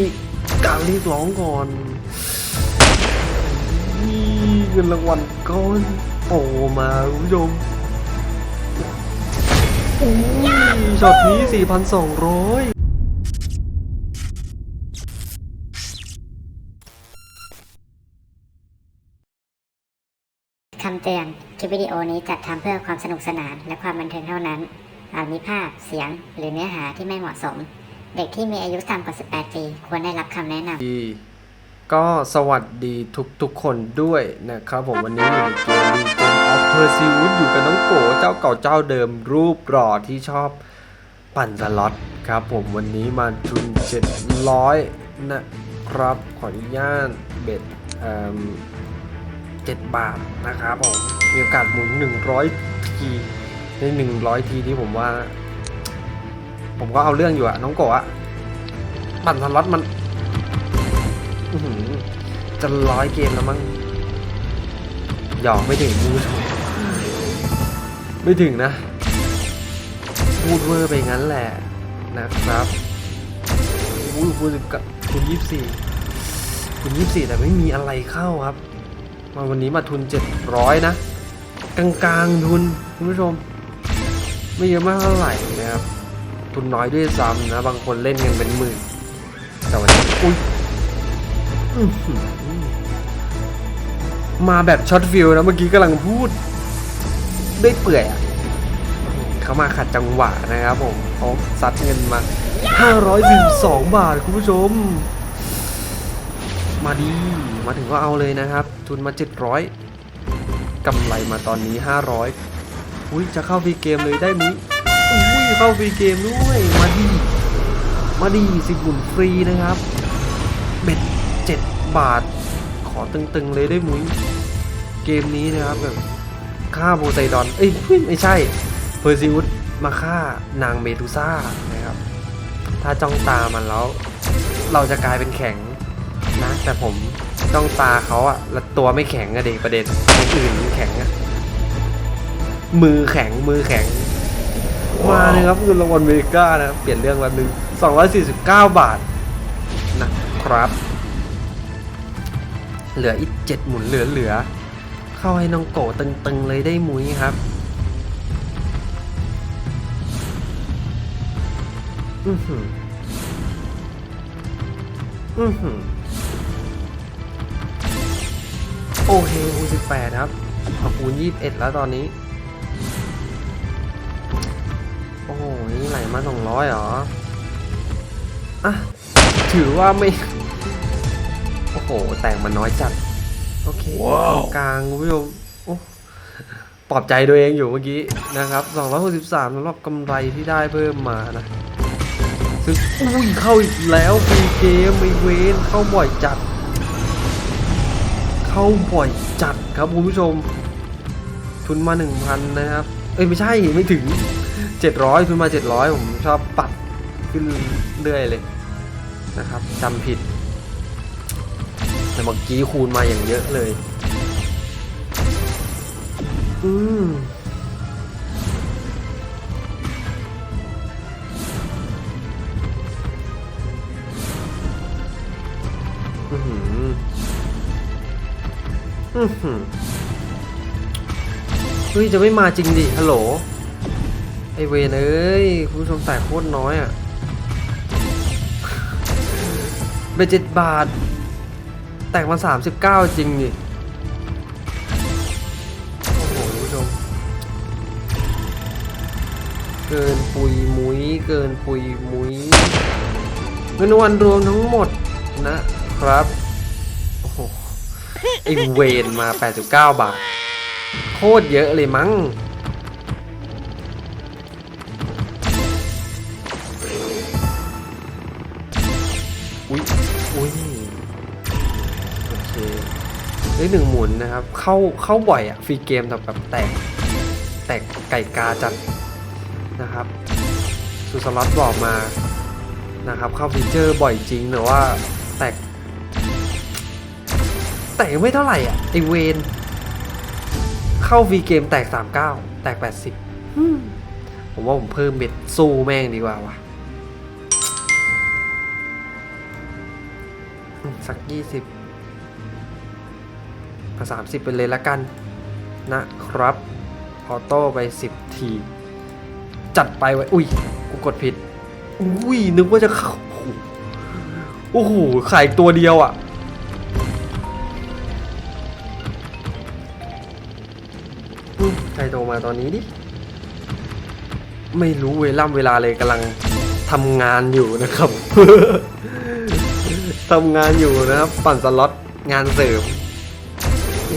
มีการเรียกร้องก่อนนี่เงินรางวัลก้อนโตมาคุณผู้ชมโอ้ยช็อตนี้ 4,200คำเตือน คลิปวิดีโอนี้จัดทำเพื่อความสนุกสนานและความบันเทิงเท่านั้น อาจมีภาพ เสียง หรือเนื้อหาที่ไม่เหมาะสม เด็กที่มีอายุต่ำกว่า 18 ปี ควรได้รับคำแนะนำดีก็สวัสดีทุกทุกๆคนด้วยนะครับผมวันนี้อยู่ในเกม Legion of Perseus อยู่กับน้องโกเจ้าเก่าเจ้าเดิมรูปหล่อที่ชอบปั่นสล็อตครับผมวันนี้มาทุน 700 นะครับ ขออนุญาตเบ็ดเอ่อ7บาทนะครับผมมีโอกาสหมุน 100 ทีใน 100 ทีที่ผมว่า ผมก็เอาเรื่องอยู่อะน้องโกะปั่นสล็อตมันจะร้อยเกมแล้วมั้งหยอกไม่ถึงคุณผู้ชมไม่ถึงนะพูดเวอร์ไปงั้นแหละนะครับอุ้ยคุณสิบกับคุณยี่สี่คุณยี่สี่แต่ไม่มีอะไรเข้าครับ มาวันนี้มาทุนเจ็ดร้อยนะ กลางๆทุนคุณผู้ชม ไม่เยอะมากเท่าไหร่นะครับ ทุนน้อยด้วยซ้ำนะ บางคนเล่นกันเป็นหมื่น แต่วันนี้อุ้ยมาแบบช็อตฟิลนะ เมื่อกี้กำลังพูด ได้เปื่อยอะเขามาขัดจังหวะนะครับผมเขาซัดเงินมา512บาทคุณผู้ชม มาดีมาถึงก็เอาเลยนะครับ ทุนมา 700กำไรมาตอนนี้ 500อุ้ยจะเข้าฟรีเกมเลยได้มั้ย อุ้ยเข้าฟรีเกมด้วย มาดี มาดีสิบหมุนฟรีนะครับเบ็ดเจ็ดบาท ขอตึงๆเลยได้มุ้ยเกมนี้นะครับแบบฆ่าโพไซดอน เอ้ยไม่ใช่ เพอร์ซิอุสมาฆ่านางเมดูซ่านะครับ ถ้าจ้องตามันแล้ว เราจะกลายเป็นแข็งนะ แต่ผมจ้องตาเขาอะแล้วตัวไม่แข็งอะเด็กประเด็นอื่นมันแข็งอะมือแข็งมือแข็ง มาเลยครับเงินรางวัลเมกานะครับเปลี่ยนเรื่องละหนึ่ง249 บาทนะครับ เหลืออีกเจ็ดหมุนเหลือเหลือๆเข้าให้น้องโกตึงๆเลยได้มุ้ยครับอือหืออือหือโอเคคูณสิบแปดครับเอาคูณยี่สิบเอ็ดแล้วตอนนี้ โอ้โห นี่ไหลมาสองร้อยเหรอ อะ ถือว่าไม่ โอ้โห แต่งมันน้อยจัด โอเคกลางคุณผู้ชมโอ้ปลอบใจตัวเองอยู่เมื่อกี้นะครับ 263สำหรับกำไรที่ได้เพิ่มมานะ ซึ่งอุ้ยเข้าอีกแล้วฟรีเกมไม่เวนเข้าบ่อยจัด เข้าบ่อยจัดครับคุณผู้ชม ทุนมา 1,000 นะครับ เอ้ย ไม่ใช่ไม่ถึง 700ทุนมา 700 ผมชอบปัดขึ้นเรื่อยเลยนะครับจำผิด แต่เมื่อกี้คูณมาอย่างเยอะเลย อืมอือหืออือหือเฮ้ย จะไม่มาจริงดิ ฮัลโหล ไอเวนเอ้ย คุณผู้ชมแตกโคตรน้อยอะเบเจ็ดบาท แตกมาสามสิบเก้าจริงดิโอ้โหคุณผู้ชม เกินปุยมุ้ย เกินปุยมุ้ยเงินวัลรวมทั้งหมดนะครับ โอ้โหไอเวนมา 89 บาท โคตรเยอะเลยมั้ง ได้หนึ่งหมุนนะครับ เข้าเข้าบ่อยอะฟรีเกมแต่แบบแตก แตกไก่กาจัดนะครับสุสล็อตบอกมานะครับ เข้าฟีเจอร์บ่อยจริงแต่ว่าแตก แตกไม่เท่าไหร่อะไอเวนเข้าฟรีเกมแตก 39 แตก 80ผมว่าผมเพิ่มเบ็ดสู้แม่งดีกว่าว่ะสักยี่ สิบสามสิบไปเลยละกันนะครับ ออโต้ไปสิบที จัดไปไว้ อุ้ย กูกดผิด อุ้ย นึกว่าจะเข้าโอ้โหขายตัวเดียวอะ่ะ ใครโทรมาตอนนี้ดิ ไม่รู้เวล่ำเวลาเลยกำลังทำงานอยู่นะครับทำงานอยู่นะครับ ปั่นสล็อตงานเสริม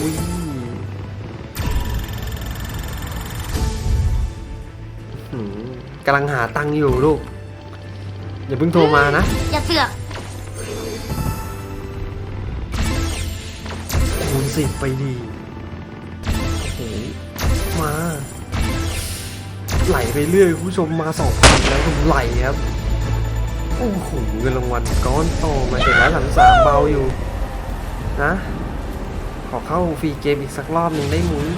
อุ้ยอื้อหือกำลังหาตังค์อยู่ลูก อย่าเพิ่งโทรมานะ อย่าเสือกคูณสิบไปดีโอ้โหมา ไหลไปเรื่อยคุณผู้ชมมาสองพันแล้วผมไหลครับ โอ้โหเงินรางวัลก้อนโตมาเจ็ดร้อยสามสิบสามเบาอยู่ นะ ขอเข้าฟรีเกมอีกสักรอบหนึ่งได้มุ้ย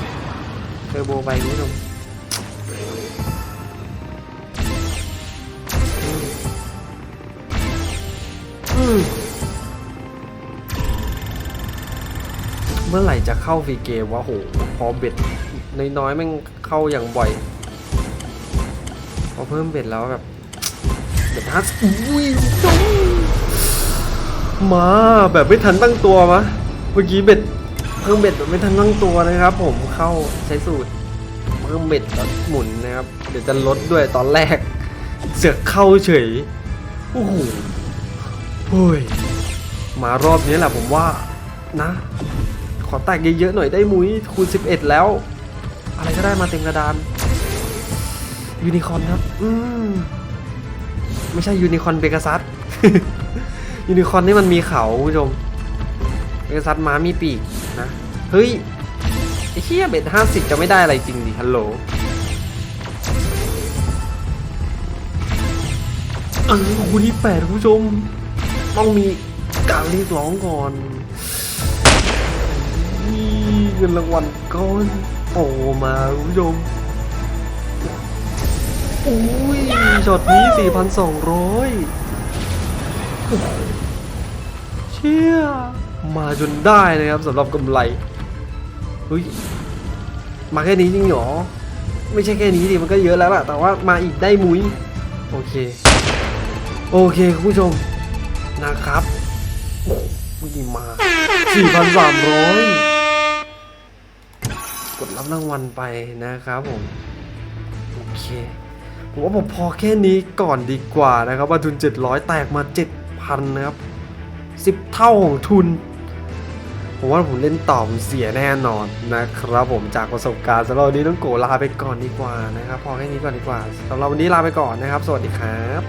เทอร์โบไปคุณผู้ชมอืมอืมเมื่อไหร่จะเข้าฟรีเกมวะโห พอเบ็ดน้อยๆแม่งเข้าอย่างบ่อย พอเพิ่มเบ็ดแล้วแบบเบ็ดฮัสอุ้ยมาแบบไม่ทันตั้งตัวมะเมื่อกี้เบ็ด เพิ่มเบ็ดแบบไม่ทันตั้งตัวนะครับ ผมเข้าใช้สูตรเพิ่มเบ็ดแล้วหมุนนะครับ เดี๋ยวจะลดด้วยตอนแรก เสือกเข้าเฉยโอ้โหเฮ้ยมารอบนี้แหละผมว่านะ ขอแตกเยอะๆหน่อยได้มุ้ยคูณ 11 แล้ว อะไรก็ได้มาเต็มกระดานยูนิคอนครับ อืมไม่ใช่ยูนิคอนเบกาซัสยูนิคอนนี่มันมีเขาคุณผู้ชมเบกาซัสม้ามีปีก นะ เฮ้ยไอ้เหี้ยเบ็ดห้าสิบจะไม่ได้อะไรจริงดิฮัลโหลเออคูณที่แปดคุณผู้ชม ต้องมีการเรียกร้องก่อนนี่เงินรางวัลก้อนโตมาคุณผู้ชมอุ้ยช็อตนี้ 4,200โอ้โหเชี่ยมาจนได้นะครับสำหรับกำไรเฮ้ยมาแค่นี้จริงเหรอ ไม่ใช่แค่นี้ดิมันก็เยอะแล้วล่ะ แต่ว่ามาอีกได้มุ้ยโอเค โอเคคุณผู้ชมนะครับโอ้เมื่อกี้มา 4,300 กดรับรางวัลไปนะครับผม โอเค ผมว่าผมพอแค่นี้ก่อนดีกว่านะครับว่าทุน 700 แตกมา 7,000 นะครับ 10 เท่าของทุน ผมว่าผมเล่นต่อผมเสียแน่นอนนะครับผมจากประสบการณ์สำหรับวันนี้ต้องโกลาไปก่อนดีกว่านะครับ พอแค่นี้ก่อนดีกว่าสำหรับวันนี้ลาไปก่อนนะครับ สวัสดีครับ